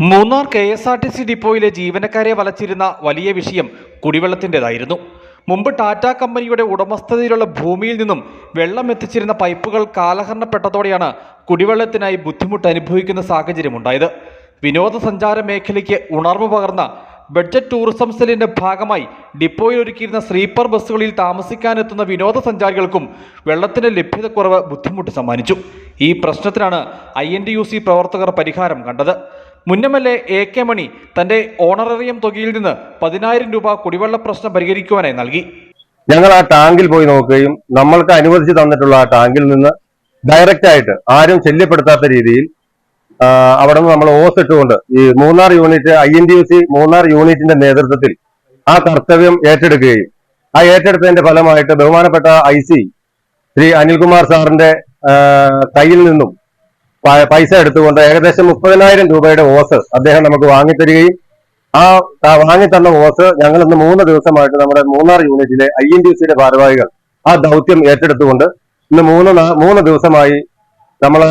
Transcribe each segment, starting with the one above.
Munnar K S R T C ഡിപ്പോയിലെ ജീവനക്കാരെ വലച്ചിരുന്ന വലിയ വിഷയം കുടിവെള്ളത്തിന്റെതായിരുന്നു. മുമ്പ് ടാറ്റ കമ്പനിയുടെ ഉടമസ്ഥതയിലുള്ള ഭൂമിയിൽ നിന്നും വെള്ളം എത്തിച്ചിരുന്ന പൈപ്പുകൾ കാലഹരണപ്പെട്ടതോടെയാണ് കുടിവെള്ളത്തിനായി ബുദ്ധിമുട്ട് അനുഭവിക്കുന്ന സാഹചര്യമുണ്ടായത് വിനോദസഞ്ചാര മേഖലയ്ക്ക് ഉണർവ് പകർന്ന ബഡ്ജറ്റ് ടൂറിസം സെല്ലിന്റെ ഭാഗമായി ഡിപ്പോയിൽ ഒരുക്കിയിരുന്ന സ്ലീപ്പർ ബസ്സുകളിൽ താമസിക്കാനെത്തുന്ന വിനോദസഞ്ചാരികൾക്കും വെള്ളത്തിന്റെ ലഭ്യതക്കുറവ് ബുദ്ധിമുട്ട് സമ്മാനിച്ചു. ഈ പ്രശ്നത്തിനാണ് ഐ പ്രവർത്തകർ പരിഹാരം കണ്ടത്. മുന്നമല്ലെ എ കെ മണി തന്റെ ഓണററിയം തുകയിൽ നിന്ന് പതിനായിരം രൂപ കുടിവെള്ള പ്രശ്നം പരിഹരിക്കുവാനായി നൽകി. ഞങ്ങൾ ആ ടാങ്കിൽ പോയി നോക്കുകയും നമ്മൾക്ക് അനുവദിച്ചു തന്നിട്ടുള്ള ആ ടാങ്കിൽ നിന്ന് ഡയറക്റ്റ് ആയിട്ട് ആരും ശല്യപ്പെടുത്താത്ത രീതിയിൽ അവിടെ നിന്ന് നമ്മൾ ഓസ് ഇട്ടുകൊണ്ട് ഈ Munnar unit I N D U C Munnar യൂണിറ്റിന്റെ നേതൃത്വത്തിൽ ആ കർത്തവ്യം ഏറ്റെടുക്കുകയും ആ ഏറ്റെടുത്തതിന്റെ ഫലമായിട്ട് ബഹുമാനപ്പെട്ട ഐ സി ശ്രീ അനിൽകുമാർ സാറിന്റെ കയ്യിൽ നിന്നും പൈസ എടുത്തുകൊണ്ട് ഏകദേശം മുപ്പതിനായിരം രൂപയുടെ ഓസ് അദ്ദേഹം നമുക്ക് വാങ്ങിത്തരികയും ആ വാങ്ങിത്തന്ന ഓസ് ഞങ്ങൾ ഇന്ന് മൂന്ന് ദിവസമായിട്ട് നമ്മുടെ മൂന്നാർ യൂണിറ്റിലെ ഐ എൻ ഡി സിയുടെ ഭാരവാഹികൾ ആ ദൗത്യം ഏറ്റെടുത്തുകൊണ്ട് ഇന്ന് മൂന്ന് മൂന്ന് ദിവസമായി നമ്മൾ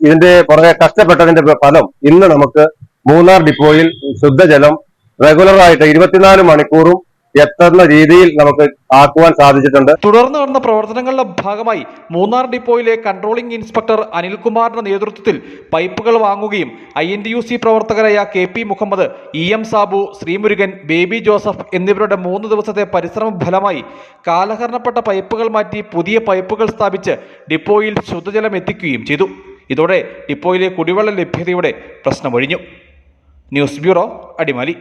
ഇതിന്റെ പുറകെ കഷ്ടപ്പെട്ടതിന്റെ ഫലം ഇന്ന് നമുക്ക് മൂന്നാർ ഡിപ്പോയിൽ ശുദ്ധജലം റെഗുലറായിട്ട് ഇരുപത്തിനാല് മണിക്കൂറും എത്തുന്ന രീതിയിൽ നമുക്ക് ആക്കുവാൻ സാധിച്ചിട്ടുണ്ട്. തുടർന്ന് നടന്ന പ്രവർത്തനങ്ങളുടെ ഭാഗമായി മൂന്നാർ ഡിപ്പോയിലെ കൺട്രോളിംഗ് ഇൻസ്പെക്ടർ അനിൽകുമാറിന്റെ നേതൃത്വത്തിൽ പൈപ്പുകൾ വാങ്ങുകയും I N D U C പ്രവർത്തകരായ K P Muhammad E M Sabu Sreemurugan Baby Joseph എന്നിവരുടെ മൂന്ന് ദിവസത്തെ പരിശ്രമ ഫലമായി കാലഹരണപ്പെട്ട പൈപ്പുകൾ മാറ്റി പുതിയ പൈപ്പുകൾ സ്ഥാപിച്ച് ഡിപ്പോയിൽ ശുദ്ധജലം എത്തിക്കുകയും ചെയ്തു. ഇതോടെ ഡിപ്പോയിലെ കുടിവെള്ള ലഭ്യതയുടെ പ്രശ്നമൊഴിഞ്ഞു. News bureau Adimali.